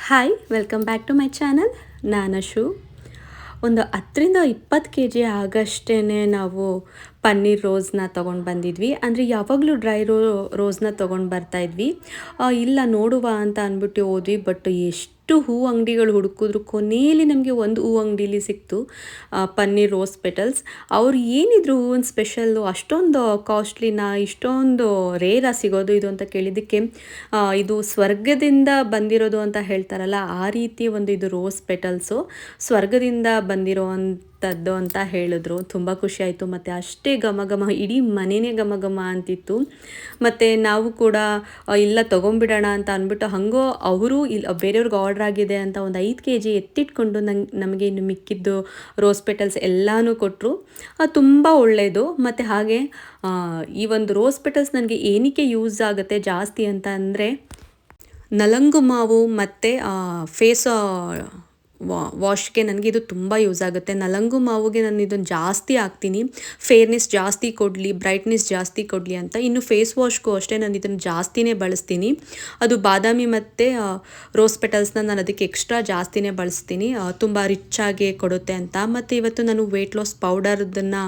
Hi welcome back to my channel ನಾನು ಶು ಒಂದು ಹತ್ತರಿಂದ ಇಪ್ಪತ್ತು ಕೆ ಜಿ ಆಗಷ್ಟೇ ನಾವು ಪನ್ನೀರ್ ರೋಸ್ನ ತೊಗೊಂಡು ಬಂದಿದ್ವಿ. ಅಂದರೆ ಯಾವಾಗಲೂ ಡ್ರೈ ರೋ, ರೋಸ್ನ ತೊಗೊಂಡು ಬರ್ತಾ ಇದ್ವಿ. ಇಲ್ಲ ನೋಡುವ ಅಂತ ಅಂದ್ಬಿಟ್ಟು ಹೋದ್ವಿ, ಬಟ್ ಎಷ್ಟು ಹೂ ಅಂಗಡಿಗಳು ಹುಡುಕಿದ್ರು ಕೊನೆಯಲ್ಲಿ ನಮಗೆ ಒಂದು ಹೂ ಅಂಗಡೀಲಿ ಸಿಕ್ತು ಪನ್ನೀರ್ ರೋಸ್ ಪೆಟಲ್ಸ್. ಅವ್ರು ಏನಿದ್ರು ಹೂವಿನ ಸ್ಪೆಷಲ್ಲು ಅಷ್ಟೊಂದು ಕಾಸ್ಟ್ಲಿನ, ಇಷ್ಟೊಂದು ರೇರ ಸಿಗೋದು ಇದು ಅಂತ ಕೇಳಿದ್ದಕ್ಕೆ ಇದು ಸ್ವರ್ಗದಿಂದ ಬಂದಿರೋದು ಅಂತ ಹೇಳ್ತಾರಲ್ಲ, ಆ ರೀತಿ ಒಂದು ಇದು ರೋಸ್ ಪೆಟಲ್ಸು. ಸ್ವರ್ಗದಿಂದ ಬಂದಿರೋವಂಥದ್ದು ಅಂತ ಹೇಳಿದ್ರು. ತುಂಬ ಖುಷಿಯಾಯಿತು ಮತ್ತು ಅಷ್ಟೇ ಘಮ ಇಡೀ ಮನೆಯೇ ಘಮ ಘಮ ಅಂತಿತ್ತು. ಮತ್ತು ನಾವು ಕೂಡ ಇಲ್ಲ ತೊಗೊಂಬಿಡೋಣ ಅಂತ ಅಂದ್ಬಿಟ್ಟು ಹಂಗೋ ಅವರು ಇಲ್ಲ ಬೇರೆಯವ್ರಿಗೆ ಆರ್ಡ್ರ್ ಆಗಿದೆ ಅಂತ ಒಂದು ಐದು ಕೆ ಜಿ ಎತ್ತಿಟ್ಕೊಂಡು ನಂಗೆ, ನಮಗೆ ಇನ್ನು ಮಿಕ್ಕಿದ್ದು ರೋಸ್ ಪೆಟಲ್ಸ್ ಎಲ್ಲನೂ ಕೊಟ್ಟರು ತುಂಬ ಒಳ್ಳೆಯದು ಮತ್ತು ಹಾಗೆ ಈ ಒಂದು ರೋಸ್ ಪೆಟಲ್ಸ್ ನನಗೆ ಏನಕ್ಕೆ ಯೂಸ್ ಆಗುತ್ತೆ ಜಾಸ್ತಿ ಅಂತ ಅಂದರೆ, ನಲಂಗು ಮಾವು ಮತ್ತು ಫೇಸ್ ವಾಶ್ಗೆ ನನಗೆ ಇದು ತುಂಬ ಯೂಸ್ ಆಗುತ್ತೆ. ನಲಂಗು ಮಾವುಗೆ ನಾನು ಇದನ್ನು ಜಾಸ್ತಿ ಹಾಕ್ತೀನಿ. ಫೇರ್ನೆಸ್ ಜಾಸ್ತಿ ಕೊಡಲಿ ಬ್ರೈಟ್ನೆಸ್ ಜಾಸ್ತಿ ಕೊಡಲಿ ಅಂತ. ಇನ್ನು ಫೇಸ್ ವಾಶ್ಗೂ ಅಷ್ಟೇ ನಾನು ಇದನ್ನು ಜಾಸ್ತಿನೇ ಬಳಸ್ತೀನಿ. ಅದು ಬಾದಾಮಿ ಮತ್ತು ರೋಸ್ ಪೆಟಲ್ಸ್ನ ನಾನು ಅದಕ್ಕೆ ಎಕ್ಸ್ಟ್ರಾ ಜಾಸ್ತಿನೇ ಬಳಸ್ತೀನಿ. ತುಂಬ ಆಗಿ ಕೊಡುತ್ತೆ ಅಂತ. ಮತ್ತು ಇವತ್ತು ನಾನು ವೆಯ್ಟ್ ಲಾಸ್ ಪೌಡರ್ದನ್ನು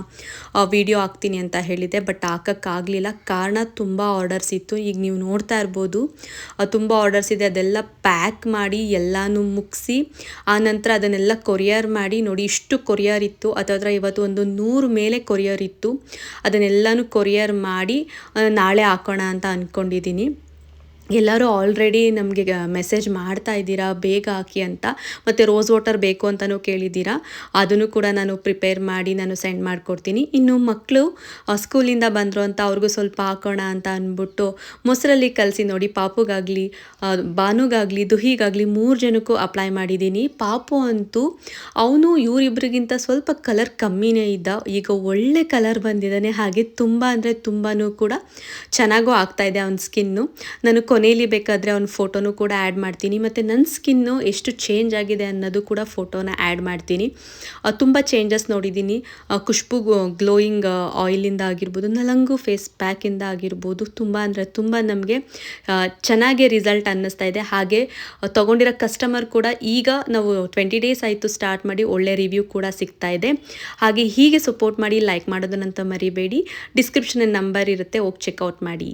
ವಿಡಿಯೋ ಹಾಕ್ತೀನಿ ಅಂತ ಹೇಳಿದೆ. ಬಟ್ ಹಾಕೋಕ್ಕಾಗಲಿಲ್ಲ ಕಾರಣ ತುಂಬ ಆರ್ಡರ್ಸ್ ಇತ್ತು. ಈಗ ನೀವು ನೋಡ್ತಾ ಇರ್ಬೋದು. ಆ, ತುಂಬ ಆರ್ಡರ್ಸ್ ಇದೆ. ಅದೆಲ್ಲ ಪ್ಯಾಕ್ ಮಾಡಿ ಎಲ್ಲನೂ ಮುಗಿಸಿ ಆನಂತರ ಅದನ್ನೆಲ್ಲ ಕೊರಿಯರ್ ಮಾಡಿ ನೋಡಿ ಇಷ್ಟು ಕೊರಿಯರ್ ಇತ್ತು. ಅದರ ಇವತ್ತು ಒಂದು ನೂರು ಮೇಲೆ ಕೊರಿಯರ್ ಇತ್ತು. ಅದನ್ನೆಲ್ಲನೂ ಕೊರಿಯರ್ ಮಾಡಿ, ನಾಳೆ ಹಾಕೋಣ ಅಂತ ಅಂದ್ಕೊಂಡಿದ್ದೀನಿ ಎಲ್ಲರೂ ಆಲ್ರೆಡಿ ನಮಗೆ ಮೆಸೇಜ್ ಮಾಡ್ತಾ ಇದ್ದೀರಾ, ಬೇಗ ಹಾಕಿ ಅಂತ. ಮತ್ತು ರೋಸ್ ವಾಟರ್ ಬೇಕು ಅಂತಲೂ ಕೇಳಿದ್ದೀರಾ. ಅದನ್ನು ಕೂಡ ನಾನು ಪ್ರಿಪೇರ್ ಮಾಡಿ ನಾನು ಸೆಂಡ್ ಮಾಡಿಕೊಡ್ತೀನಿ. ಇನ್ನು ಮಕ್ಕಳು ಸ್ಕೂಲಿಂದ ಬಂದರು ಅಂತ ಅವ್ರಿಗೂ ಸ್ವಲ್ಪ ಹಾಕೋಣ ಅಂತ ಅಂದ್ಬಿಟ್ಟು ಮೊಸರಲ್ಲಿ ಕಲಸಿ ನೋಡಿ, ಪಾಪುಗಾಗಲಿ ಬಾನುಗಾಗಲಿ ದುಹಿಗಾಗಲಿ ಮೂರು ಜನಕ್ಕೂ ಅಪ್ಲೈ ಮಾಡಿದ್ದೀನಿ. ಪಾಪು ಅಂತೂ ಅವನು ಇವರಿಬ್ಬರಿಗಿಂತ ಸ್ವಲ್ಪ ಕಲರ್ ಕಮ್ಮಿನೇ ಇದ್ದ. ಈಗ ಒಳ್ಳೆ ಕಲರ್ ಬಂದಿದ್ದಾನೆ. ಹಾಗೆ ತುಂಬ ಅಂದರೆ ತುಂಬಾ ಕೂಡ ಚೆನ್ನಾಗೂ ಆಗ್ತಾಯಿದೆ ಅವನ ಸ್ಕಿನ್ನು ನಾನು ಕೊನೆಯಲ್ಲಿ ಬೇಕಾದರೆ ಅವ್ನ ಫೋಟೋನು ಕೂಡ ಆ್ಯಡ್ ಮಾಡ್ತೀನಿ. ಮತ್ತು ನನ್ನ ಸ್ಕಿನ್ನು ಎಷ್ಟು ಚೇಂಜ್ ಆಗಿದೆ ಅನ್ನೋದು ಕೂಡ ಫೋಟೋನ ಆ್ಯಡ್ ಮಾಡ್ತೀನಿ. ತುಂಬ ಚೇಂಜಸ್ ನೋಡಿದ್ದೀನಿ. ಖುಷ್ಬು ಗ್ಲೋಯಿಂಗ್ ಆಯಿಲಿಂದ ಆಗಿರ್ಬೋದು, ನಲಂಗು ಫೇಸ್ ಪ್ಯಾಕಿಂದ ಆಗಿರ್ಬೋದು, ತುಂಬ ಅಂದರೆ ತುಂಬ ನಮಗೆ ಚೆನ್ನಾಗೆ ರಿಸಲ್ಟ್ ಅನ್ನಿಸ್ತಾ ಇದೆ. ಹಾಗೆ ತೊಗೊಂಡಿರೋ ತಗೊಂಡಿರೋ ಕಸ್ಟಮರ್ ಕೂಡ ಈಗ ನಾವು ಟ್ವೆಂಟಿ ಡೇಸ್ ಆಯಿತು ಸ್ಟಾರ್ಟ್ ಮಾಡಿ ಒಳ್ಳೆ ರಿವ್ಯೂ ಕೂಡ ಸಿಗ್ತಾ ಇದೆ. ಹಾಗೆ ಹೀಗೆ ಸಪೋರ್ಟ್ ಮಾಡಿ ಲೈಕ್ ಮಾಡೋದನ್ನಂತ ಮರಿಬೇಡಿ. ಡಿಸ್ಕ್ರಿಪ್ಷನಲ್ಲಿ ನಂಬರ್ ಇರುತ್ತೆ, ಹೋಗಿ ಚೆಕ್ಔಟ್ ಮಾಡಿ.